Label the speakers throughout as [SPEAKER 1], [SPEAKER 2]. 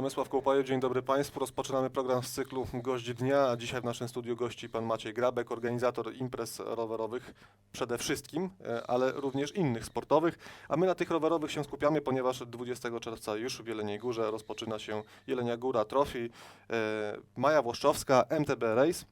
[SPEAKER 1] Przemysław Kołpaju, dzień dobry Państwu. Rozpoczynamy program z cyklu Gość Dnia. Dzisiaj w naszym studiu gości pan Maciej Grabek, organizator imprez rowerowych przede wszystkim, e, ale również innych sportowych. A my na tych rowerowych się skupiamy, ponieważ 20 czerwca już w Jeleniej Górze rozpoczyna się Jelenia Góra Trophy, e, Maja Włoszczowska, MTB Race.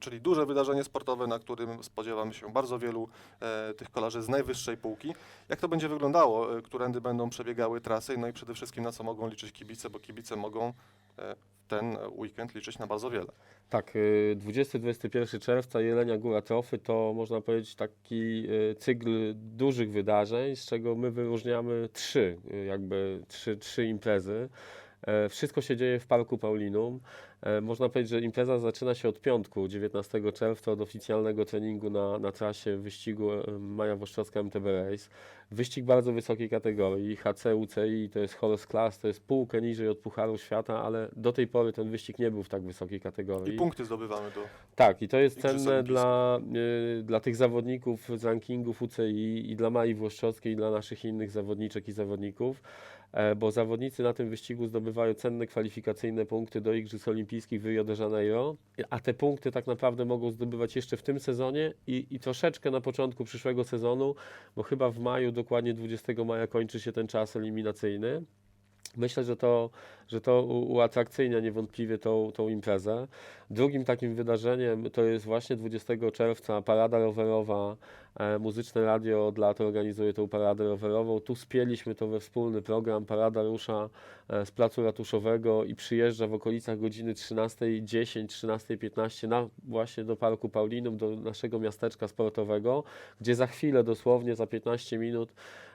[SPEAKER 1] Czyli duże wydarzenie sportowe, na którym spodziewamy się bardzo wielu e, tych kolarzy z najwyższej półki. Jak to będzie wyglądało, e, którędy będą przebiegały trasy, no i przede wszystkim na co mogą liczyć kibice, bo kibice mogą e, ten weekend liczyć na bardzo wiele.
[SPEAKER 2] Tak, y, 20-21 czerwca Jelenia Góra Trofy to można powiedzieć taki y, cykl dużych wydarzeń, z czego my wyróżniamy trzy, jakby trzy, trzy imprezy. E, Wszystko się dzieje w Parku Paulinum. E, Można powiedzieć, że impreza zaczyna się od piątku, 19 czerwca, od oficjalnego treningu na, na trasie wyścigu e, Maja Włoszczowska MTB Race. Wyścig bardzo wysokiej kategorii, HC, UCI, to jest Horse Class, to jest półkę niżej od Pucharu Świata, ale do tej pory ten wyścig nie był w tak wysokiej kategorii.
[SPEAKER 1] I punkty zdobywamy do...
[SPEAKER 2] Tak, i to jest cenne dla, y, dla tych zawodników z rankingów UCI i dla Mai Włoszczowskiej i dla naszych innych zawodniczek i zawodników, bo zawodnicy na tym wyścigu zdobywają cenne kwalifikacyjne punkty do Igrzysk Olimpijskich w Rio de Janeiro, a te punkty tak naprawdę mogą zdobywać jeszcze w tym sezonie i, i troszeczkę na początku przyszłego sezonu, bo chyba w maju, dokładnie 20 maja kończy się ten czas eliminacyjny. Myślę, że to, że to uatrakcyjnia niewątpliwie tą, tą imprezę. Drugim takim wydarzeniem to jest właśnie 20 czerwca parada rowerowa. E, Muzyczne Radio od lat organizuje tą paradę rowerową. Tu spieliśmy to we wspólny program. Parada rusza e, z placu ratuszowego i przyjeżdża w okolicach godziny 13.10, 13.15 na właśnie do Parku Paulinum, do naszego miasteczka sportowego, gdzie za chwilę, dosłownie za 15 minut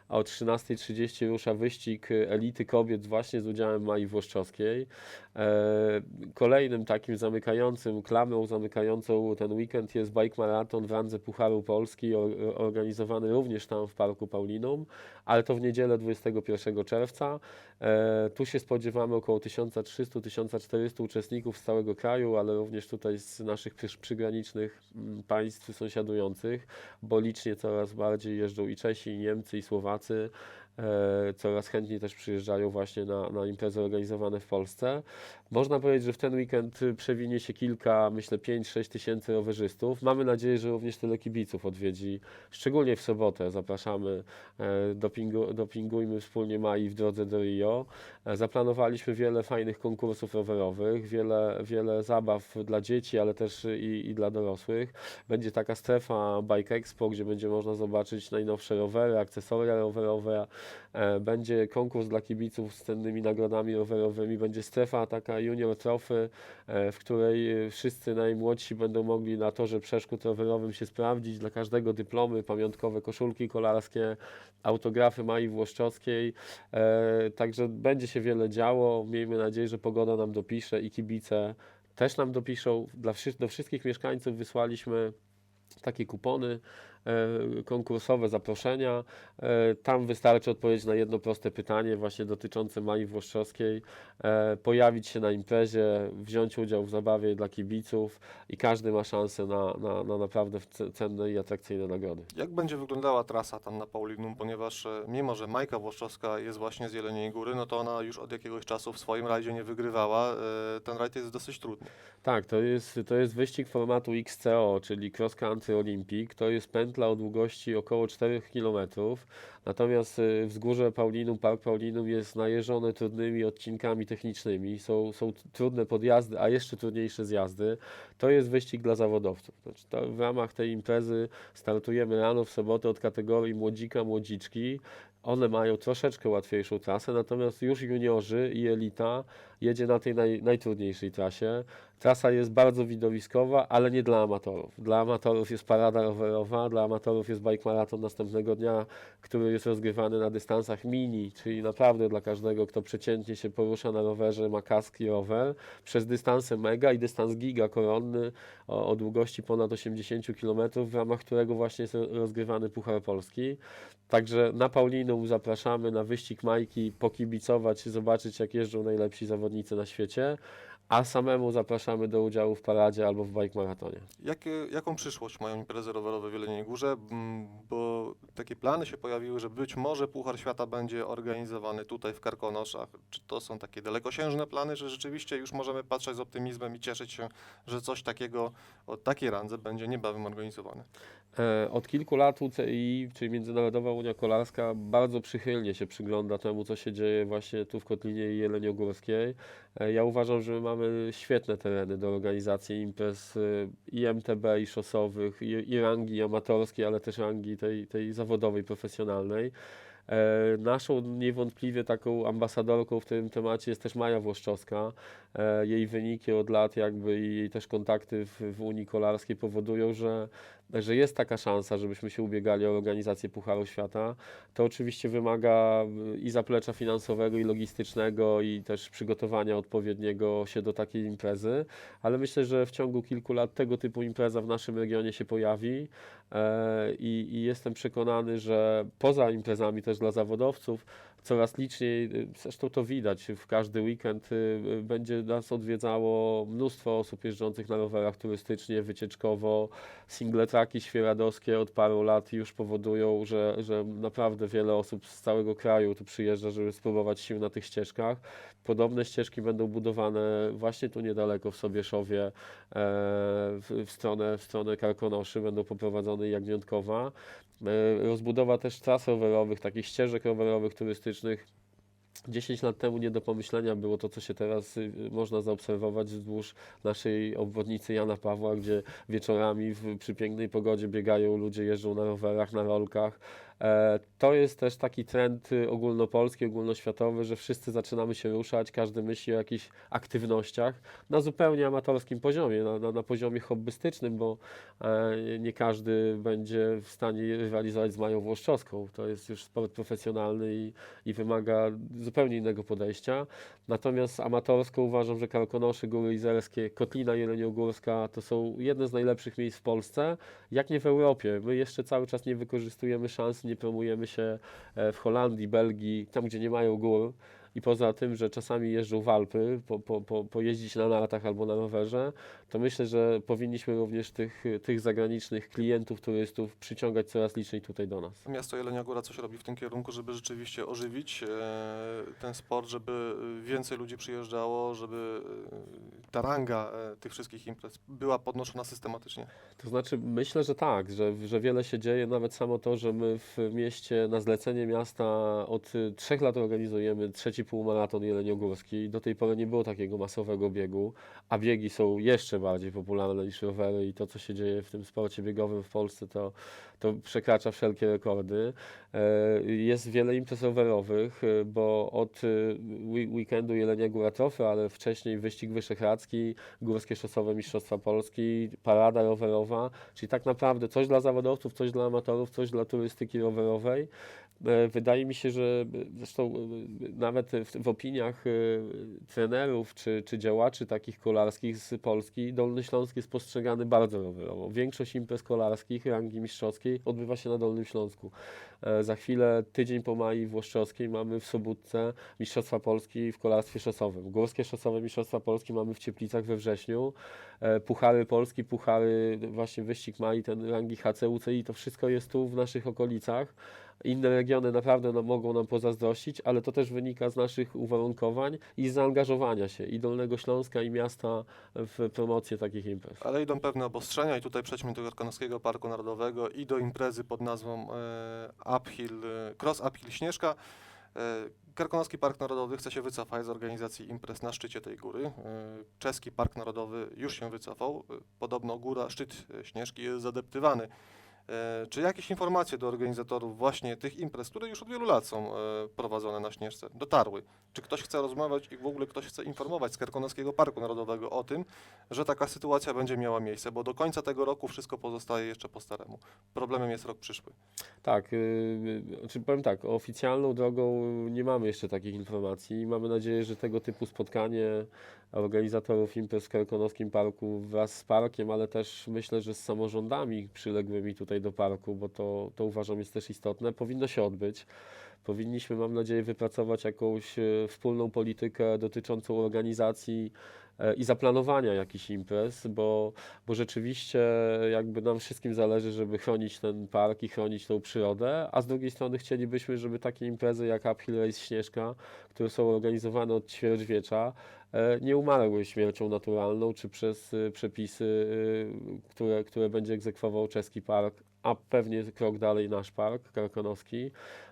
[SPEAKER 2] a o 13.30 rusza wyścig elity kobiet właśnie z udziałem Mai Włoszczowskiej. E, Kolejnym takim zamykającym, klamrą zamykającą ten weekend jest bike maraton w randze Pucharu Polski, or- organizowany również tam w Parku Paulinum, ale to w niedzielę 21 czerwca. E, Tu się spodziewamy około 1300-1400 uczestników z całego kraju, ale również tutaj z naszych przy- przygranicznych mm, państw sąsiadujących, bo licznie coraz bardziej jeżdżą i Czesi, i Niemcy, i Słowacy. E, Coraz chętniej też przyjeżdżają właśnie na, na imprezy organizowane w Polsce. Można powiedzieć, że w ten weekend przewinie się kilka, myślę 5-6 tysięcy rowerzystów. Mamy nadzieję, że również tyle kibiców odwiedzi, szczególnie w sobotę. Zapraszamy, e, dopingu, dopingujmy wspólnie Mai w drodze do Rio. E, Zaplanowaliśmy wiele fajnych konkursów rowerowych, wiele, wiele zabaw dla dzieci, ale też i, i dla dorosłych. Będzie taka strefa Bike Expo, gdzie będzie można zobaczyć najnowsze rowery, akcesoria rowerowe. E, Będzie konkurs dla kibiców z cennymi nagrodami rowerowymi. Będzie strefa taka junior trophy, e, w której wszyscy najmłodsi będą mogli na torze przeszkód rowerowym się sprawdzić. Dla każdego dyplomy, pamiątkowe koszulki kolarskie, autografy Mai Włoszczowskiej. E, Także będzie się wiele działo. Miejmy nadzieję, że pogoda nam dopisze i kibice też nam dopiszą. Dla do wszystkich mieszkańców wysłaliśmy takie kupony konkursowe, zaproszenia. E, tam wystarczy odpowiedzieć na jedno proste pytanie właśnie dotyczące Mai Włoszczowskiej, e, pojawić się na imprezie, wziąć udział w zabawie dla kibiców i każdy ma szansę na, na, na naprawdę ce- cenne i atrakcyjne nagrody.
[SPEAKER 1] Jak będzie wyglądała trasa tam na Paulinum, ponieważ e, mimo, że Majka Włoszczowska jest właśnie z Jeleniej Góry, no to ona już od jakiegoś czasu w swoim rajdzie nie wygrywała. E, Ten rajd jest dosyć trudny.
[SPEAKER 2] Tak, to jest, to jest wyścig formatu XCO, czyli Cross Country Olympic. To jest pętla o długości około 4 km. Natomiast y, wzgórze Paulinum, Park Paulinum jest najeżone trudnymi odcinkami technicznymi. Są, są trudne podjazdy, a jeszcze trudniejsze zjazdy. To jest wyścig dla zawodowców. Znaczy, w ramach tej imprezy startujemy rano w sobotę od kategorii młodzika, młodziczki. One mają troszeczkę łatwiejszą trasę, natomiast już juniorzy i elita jedzie na tej naj, najtrudniejszej trasie. Trasa jest bardzo widowiskowa, ale nie dla amatorów. Dla amatorów jest parada rowerowa, dla amatorów jest bike maraton następnego dnia, który jest rozgrywany na dystansach mini, czyli naprawdę dla każdego, kto przeciętnie się porusza na rowerze, ma kask i rower, przez dystanse mega i dystans giga koronny o, o długości ponad 80 km, w ramach którego właśnie jest rozgrywany Puchar Polski. Także na Paulinum zapraszamy na wyścig Majki, pokibicować, zobaczyć jak jeżdżą najlepsi zawodnicy zawodnicy na świecie, a samemu zapraszamy do udziału w paradzie albo w bike maratonie.
[SPEAKER 1] Jakie, jaką przyszłość mają imprezy rowerowe w Jeleniej Górze? Mm, Bo takie plany się pojawiły, że być może Puchar Świata będzie organizowany tutaj w Karkonoszach. Czy to są takie dalekosiężne plany, że rzeczywiście już możemy patrzeć z optymizmem i cieszyć się, że coś takiego o takiej randze będzie niebawem organizowane?
[SPEAKER 2] E, Od kilku lat UCI, czyli Międzynarodowa Unia Kolarska, bardzo przychylnie się przygląda temu, co się dzieje właśnie tu w Kotlinie Jeleniogórskiej. E, Ja uważam, że my mamy świetne tereny do organizacji imprez e, i MTB, i szosowych, i, i rangi amatorskiej, ale też rangi tej, tej zawodowej, profesjonalnej. E, Naszą niewątpliwie taką ambasadorką w tym temacie jest też Maja Włoszczowska. E, Jej wyniki od lat jakby i jej też kontakty w, w Unii Kolarskiej powodują, że, że jest taka szansa, żebyśmy się ubiegali o organizację Pucharu Świata. To oczywiście wymaga y, i zaplecza finansowego, i logistycznego, i też przygotowania odpowiedniego się do takiej imprezy, ale myślę, że w ciągu kilku lat tego typu impreza w naszym regionie się pojawi e, i, i jestem przekonany, że poza imprezami też dla zawodowców coraz liczniej, y, zresztą to widać, w każdy weekend y, będzie nas odwiedzało mnóstwo osób jeżdżących na rowerach turystycznie, wycieczkowo. Single traki świeradowskie od paru lat już powodują, że, że naprawdę wiele osób z całego kraju tu przyjeżdża, żeby spróbować sił na tych ścieżkach. Podobne ścieżki będą budowane właśnie tu niedaleko w Sobieszowie e, w, w, stronę, w stronę Karkonoszy, będą poprowadzone Jagniątkowa. E, Rozbudowa też tras rowerowych, takich ścieżek rowerowych, turystycznych. 10 lat temu nie do pomyślenia było to, co się teraz y, można zaobserwować wzdłuż naszej obwodnicy Jana Pawła, gdzie wieczorami w, przy pięknej pogodzie biegają ludzie, jeżdżą na rowerach, na rolkach. E, To jest też taki trend y, ogólnopolski, ogólnoświatowy, że wszyscy zaczynamy się ruszać, każdy myśli o jakichś aktywnościach na zupełnie amatorskim poziomie, na, na, na poziomie hobbystycznym, bo e, nie każdy będzie w stanie rywalizować z Mają Włoszczowską. To jest już sport profesjonalny i, i wymaga zupełnie innego podejścia. Natomiast amatorsko uważam, że Karkonosze, Góry Izerskie, Kotlina Jeleniogórska to są jedne z najlepszych miejsc w Polsce, jak nie w Europie. My jeszcze cały czas nie wykorzystujemy szans, nie promujemy się e, w Holandii, Belgii, tam gdzie nie mają gór. I poza tym, że czasami jeżdżą w Alpy, po, po, po, pojeździć na nartach albo na rowerze, to myślę, że powinniśmy również tych, tych zagranicznych klientów, turystów przyciągać coraz liczniej tutaj do nas.
[SPEAKER 1] Miasto Jelenia Góra coś robi w tym kierunku, żeby rzeczywiście ożywić e, ten sport, żeby więcej ludzi przyjeżdżało, żeby e, ta ranga e, tych wszystkich imprez była podnoszona systematycznie.
[SPEAKER 2] To znaczy, myślę, że tak, że, że wiele się dzieje. Nawet samo to, że my w mieście na zlecenie miasta od trzech lat organizujemy trzeci półmaraton jeleniogórski. Do tej pory nie było takiego masowego biegu, a biegi są jeszcze bardziej popularne niż rowery i to, co się dzieje w tym sporcie biegowym w Polsce, to, to przekracza wszelkie rekordy. E, Jest wiele imprez rowerowych, e, bo od e, weekendu Jelenia Góra Trofy, ale wcześniej wyścig wyszehradzki, górskie szosowe Mistrzostwa Polski, parada rowerowa, czyli tak naprawdę coś dla zawodowców, coś dla amatorów, coś dla turystyki rowerowej. E, Wydaje mi się, że e, zresztą e, nawet w, w opiniach trenerów czy, czy działaczy takich kolarskich z Polski Dolny Śląsk jest postrzegany bardzo rowerowo. Większość imprez kolarskich rangi mistrzowskiej odbywa się na Dolnym Śląsku. Za chwilę, tydzień po Mai Włoszczowskiej mamy w Sobótce Mistrzostwa Polski w kolarstwie szosowym. Górskie szosowe Mistrzostwa Polski mamy w Cieplicach we wrześniu. Puchary Polski, puchary, właśnie wyścig Mai, ten rangi HC, UCI, to wszystko jest tu w naszych okolicach. Inne regiony naprawdę no, mogą nam pozazdrościć, ale to też wynika z naszych uwarunkowań i zaangażowania się i Dolnego Śląska i miasta w promocję takich imprez.
[SPEAKER 1] Ale idą pewne obostrzenia i tutaj przejdźmy do Karkonoskiego Parku Narodowego i do imprezy pod nazwą e, Uphill, e, Cross Uphill Śnieżka. E, Karkonoski Park Narodowy chce się wycofać z organizacji imprez na szczycie tej góry. E, Czeski Park Narodowy już się wycofał. Podobno góra, szczyt Śnieżki jest zadeptywany. E, Czy jakieś informacje do organizatorów właśnie tych imprez, które już od wielu lat są e, prowadzone na Śnieżce, dotarły? Czy ktoś chce rozmawiać i w ogóle ktoś chce informować z Karkonoskiego Parku Narodowego o tym, że taka sytuacja będzie miała miejsce, bo do końca tego roku wszystko pozostaje jeszcze po staremu. Problemem jest rok przyszły.
[SPEAKER 2] Tak, yy, powiem tak, oficjalną drogą nie mamy jeszcze takich informacji. Mamy nadzieję, że tego typu spotkanie organizatorów imprez w Karkonoskim Parku wraz z parkiem, ale też myślę, że z samorządami przyległymi tutaj do parku, bo to, to uważam jest też istotne, powinno się odbyć. Powinniśmy, mam nadzieję, wypracować jakąś e, wspólną politykę dotyczącą organizacji e, i zaplanowania jakichś imprez, bo, bo rzeczywiście jakby nam wszystkim zależy, żeby chronić ten park i chronić tą przyrodę, a z drugiej strony chcielibyśmy, żeby takie imprezy jak Uphill Race Śnieżka, które są organizowane od ćwierćwiecza, e, nie umarły śmiercią naturalną, czy przez przepisy, które, które będzie egzekwował czeski park, a pewnie krok dalej nasz park karkonoski.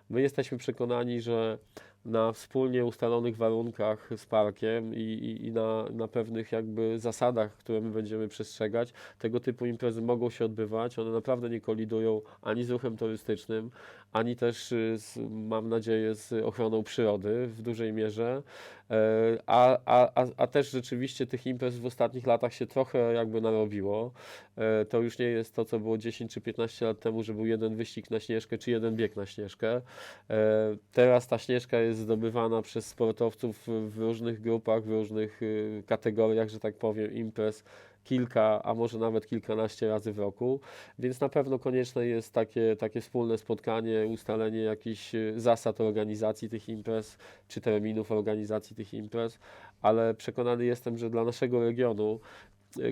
[SPEAKER 2] My jesteśmy przekonani, że na wspólnie ustalonych warunkach z parkiem i, i, i na, na pewnych jakby zasadach, które my będziemy przestrzegać, tego typu imprezy mogą się odbywać. One naprawdę nie kolidują ani z ruchem turystycznym, ani też y, z, mam nadzieję z ochroną przyrody w dużej mierze. E, A, a, a, a też rzeczywiście tych imprez w ostatnich latach się trochę jakby narobiło. E, To już nie jest to, co było 10 czy 15 lat temu, że był jeden wyścig na śnieżkę, czy jeden bieg na śnieżkę. E, Teraz ta śnieżka jest zdobywana przez sportowców w różnych grupach, w różnych y, kategoriach, że tak powiem, imprez kilka, a może nawet kilkanaście razy w roku, więc na pewno konieczne jest takie, takie wspólne spotkanie, ustalenie jakichś y, zasad organizacji tych imprez, czy terminów organizacji tych imprez, ale przekonany jestem, że dla naszego regionu,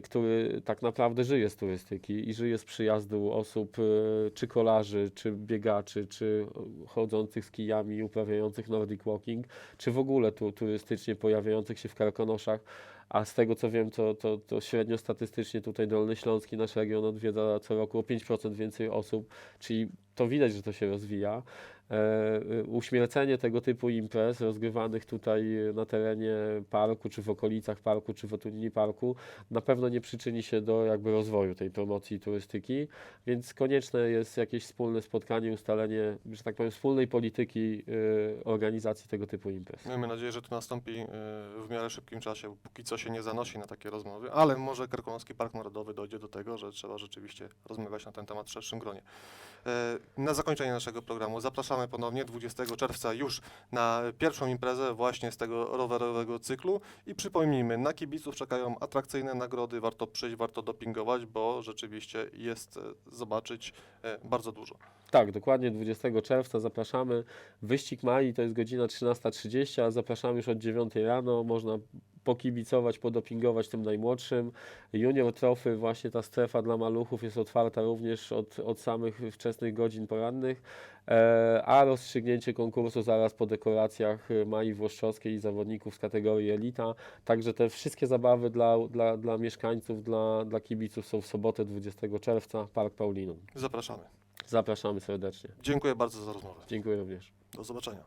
[SPEAKER 2] który tak naprawdę żyje z turystyki i żyje z przyjazdu osób, y, czy kolarzy, czy biegaczy, czy chodzących z kijami, uprawiających Nordic Walking, czy w ogóle tu, turystycznie pojawiających się w Karkonoszach, a z tego co wiem, to, to, to średnio statystycznie tutaj Dolny Śląski, nasz region odwiedza co roku o 5% więcej osób, czyli to widać, że to się rozwija. E, y, uśmiercenie tego typu imprez rozgrywanych tutaj na terenie parku, czy w okolicach parku, czy w otulinie parku na pewno nie przyczyni się do jakby rozwoju tej promocji turystyki, więc konieczne jest jakieś wspólne spotkanie, ustalenie, że tak powiem, wspólnej polityki y, organizacji tego typu imprez.
[SPEAKER 1] Miejmy nadzieję, że to nastąpi y, w miarę szybkim czasie, póki co się nie zanosi na takie rozmowy, ale może Karkonoski Park Narodowy dojdzie do tego, że trzeba rzeczywiście rozmawiać na ten temat w szerszym gronie. E, Na zakończenie naszego programu zapraszamy ponownie 20 czerwca już na pierwszą imprezę właśnie z tego rowerowego cyklu i przypomnijmy, na kibiców czekają atrakcyjne nagrody, warto przyjść, warto dopingować, bo rzeczywiście jest e, zobaczyć e, bardzo dużo.
[SPEAKER 2] Tak, dokładnie 20 czerwca zapraszamy. Wyścig Mai to jest godzina 13.30, a zapraszamy już od 9 rano. Można pokibicować, podopingować tym najmłodszym. Junior Trophy, właśnie ta strefa dla maluchów jest otwarta również od, od samych wczesnych godzin porannych, e, a rozstrzygnięcie konkursu zaraz po dekoracjach Mai Włoszczowskiej i zawodników z kategorii Elita. Także te wszystkie zabawy dla, dla, dla mieszkańców, dla, dla kibiców są w sobotę 20 czerwca, Park Paulinum.
[SPEAKER 1] Zapraszamy.
[SPEAKER 2] Zapraszamy serdecznie.
[SPEAKER 1] Dziękuję bardzo za rozmowę.
[SPEAKER 2] Dziękuję również.
[SPEAKER 1] Do zobaczenia.